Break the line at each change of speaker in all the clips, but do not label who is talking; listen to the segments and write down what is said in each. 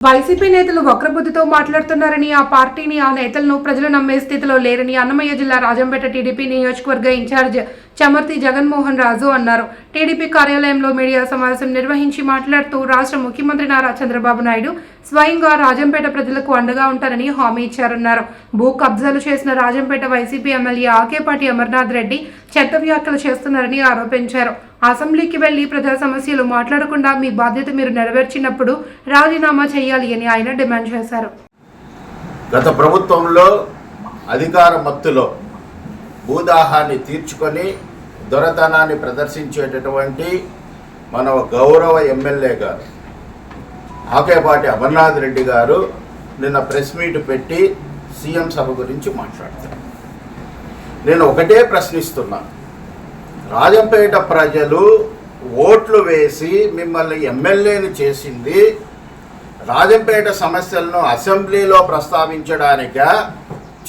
YCP నేతలు వక్రబుద్ధితో మాట్లాడుతున్నారని ఆ పార్టీని ఆ నేతలను ప్రజలు నమ్మే స్థితిలో లేరని అన్నమయ్య జిల్లా రాజంపేట టీడీపీ నియోజకవర్గ ఇన్ఛార్జ్ చమర్తి జగన్మోహన్ రాజు అన్నారు. టీడీపీ కార్యాలయంలో మీడియా సమావేశం నిర్వహించి మాట్లాడుతూ రాష్ట్ర ముఖ్యమంత్రి నారా చంద్రబాబు నాయుడు స్వయంగా రాజంపేట ప్రజలకు అండగా ఉంటారని హామీ ఇచ్చారన్నారు. భూ కబ్జాలు చేసిన రాజంపేట వైసీపీ ఎమ్మెల్యే ఆకేపాటి అమర్నాథ్ రెడ్డి చెత్త వ్యాఖ్యలు చేస్తున్నారని ఆరోపించారు. అసెంబ్లీకి వెళ్ళి ప్రజా సమస్యలు మాట్లాడకుండా మీ బాధ్యత మీరు నెరవేర్చినప్పుడు రాజీనామా చేయాలి అని ఆయన డిమాండ్ చేశారు.
గత ప్రభుత్వంలో అధికార మత్తులో భూదాహాన్ని తీర్చుకొని దొరతనాన్ని ప్రదర్శించేటటువంటి మన గౌరవ ఎమ్మెల్యే గారు ఆకేపాటి అమర్నాథ్ రెడ్డి గారు నిన్న ప్రెస్ మీట్ పెట్టి సీఎం సభ గురించి మాట్లాడతారు నేను ఒకటే ప్రశ్నిస్తున్నా. రాజంపేట ప్రజలు ఓట్లు వేసి మిమ్మల్ని ఎమ్మెల్యేని చేసింది రాజంపేట సమస్యలను అసెంబ్లీలో ప్రస్తావించడానిక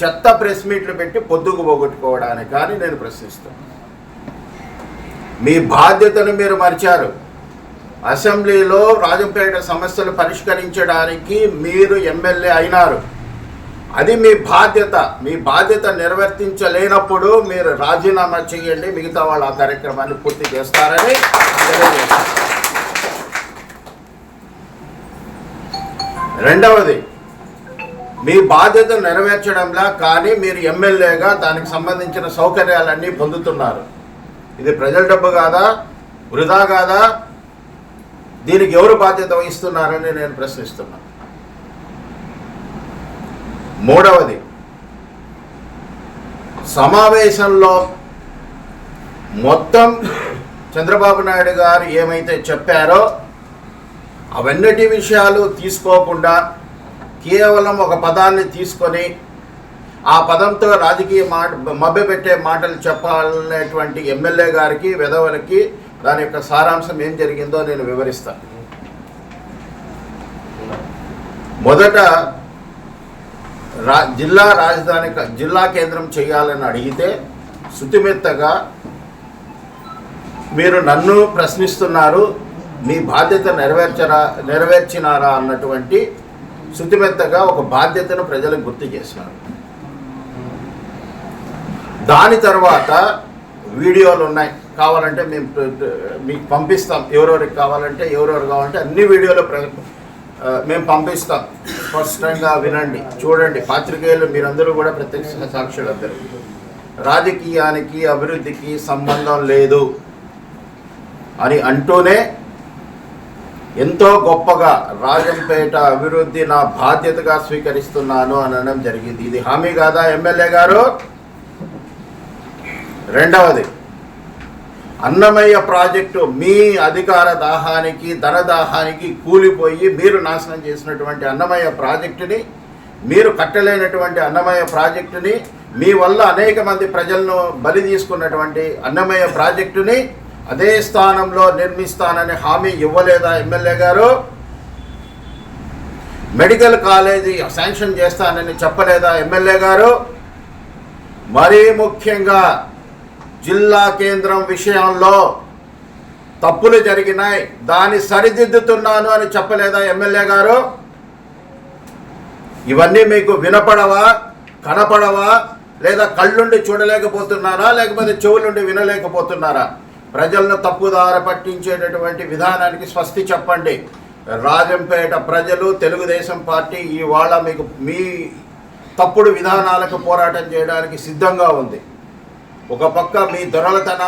చెత్త ప్రెస్ మీట్లు పెట్టి పొద్దుకు పోగొట్టుకోవడానికి కానీ నేను ప్రశ్నిస్తాను మీ బాధ్యతను మీరు మరిచారు. అసెంబ్లీలో రాజంపేట సమస్యలు పరిష్కరించడానికి మీరు ఎమ్మెల్యే అయినారు. అది మీ బాధ్యత. మీ బాధ్యత నిర్వర్తించలేనప్పుడు మీరు రాజీనామా చేయండి మిగతా వాళ్ళు ఆ కార్యక్రమాన్ని పూర్తి చేస్తారని రెండవది మీ బాధ్యత నెరవేర్చడంలా కానీ మీరు ఎమ్మెల్యేగా దానికి సంబంధించిన సౌకర్యాలన్నీ పొందుతున్నారు. ఇది ప్రజల డబ్బు కాదా? వృధా కాదా? దీనికి ఎవరు బాధ్యత వహిస్తున్నారని నేను ప్రశ్నిస్తున్నాను మూడవది సమావేశంలో మొత్తం చంద్రబాబు నాయుడు గారు ఏమైతే చెప్పారో అవన్నిటి విషయాలు తీసుకోకుండా కేవలం ఒక పదాన్ని తీసుకొని ఆ పదంతో రాజకీయ మాట మభ్యపెట్టే మాటలు చెప్పాలనేటువంటి ఎమ్మెల్యే గారికి వెధవలకి దాని యొక్క సారాంశం ఏం జరిగిందో నేను వివరిస్తాను మొదట రా జిల్లా రాజధాని జిల్లా కేంద్రం చేయాలని అడిగితే శుతిమెత్తగా మీరు నన్ను ప్రశ్నిస్తున్నారు మీ బాధ్యత నెరవేర్చరా నెరవేర్చినారా అన్నటువంటి శుతిమెత్తగా ఒక బాధ్యతను ప్రజలకు గుర్తు చేసినారు. దాని తర్వాత వీడియోలు ఉన్నాయి. కావాలంటే మేము మీకు పంపిస్తాం. ఎవరెవరికి కావాలంటే ఎవరెవరు కావాలంటే అన్ని వీడియోలు మేము పంపిస్తాం. స్పష్టంగా వినండి. చూడండి. పాత్రికేయులు మీరందరూ కూడా ప్రత్యక్షంగా సాక్షులు అందరూ. రాజకీయానికి అభివృద్ధికి సంబంధం లేదు అని అంటూనే ఎంతో గొప్పగా రాజంపేట అభివృద్ధి నా బాధ్యతగా స్వీకరిస్తున్నాను అనడం జరిగింది. ఇది హామీ కాదా? ఎమ్మెల్యే గారు? రెండవది అన్నమయ్య ప్రాజెక్టు మీ అధికార దాహానికి ధన దాహానికి కూలిపోయి మీరు నాశనం చేసినటువంటి అన్నమయ్య ప్రాజెక్టుని మీరు కట్టలేనటువంటి అన్నమయ్య ప్రాజెక్టుని మీ వల్ల అనేక మంది ప్రజలను బలి తీసుకున్నటువంటి అన్నమయ్య ప్రాజెక్టుని అదే స్థానంలో నిర్మిస్తానని హామీ ఇవ్వలేదా ఎమ్మెల్యే గారు? మెడికల్ కాలేజీ శాంక్షన్ చేస్తానని చెప్పలేదా ఎమ్మెల్యే గారు? మరీ ముఖ్యంగా జిల్లా కేంద్రం విషయంలో తప్పులు జరిగినాయి. దాన్ని సరిదిద్దుతున్నాను అని చెప్పలేదా ఎమ్మెల్యే గారు? ఇవన్నీ మీకు వినపడవా? కనపడవా? లేదా కళ్ళుండి చూడలేకపోతున్నారా? లేకపోతే చెవులుండి వినలేకపోతున్నారా? ప్రజలను తప్పుదార పట్టించేటటువంటి విధానానికి స్వస్తి చెప్పండి. రాజంపేట ప్రజలు తెలుగుదేశం పార్టీ ఇవాళ మీకు మీ తప్పుడు విధానాలకు పోరాటం చేయడానికి సిద్ధంగా ఉంది. ఒక పక్క మీ దొరలతనాన్ని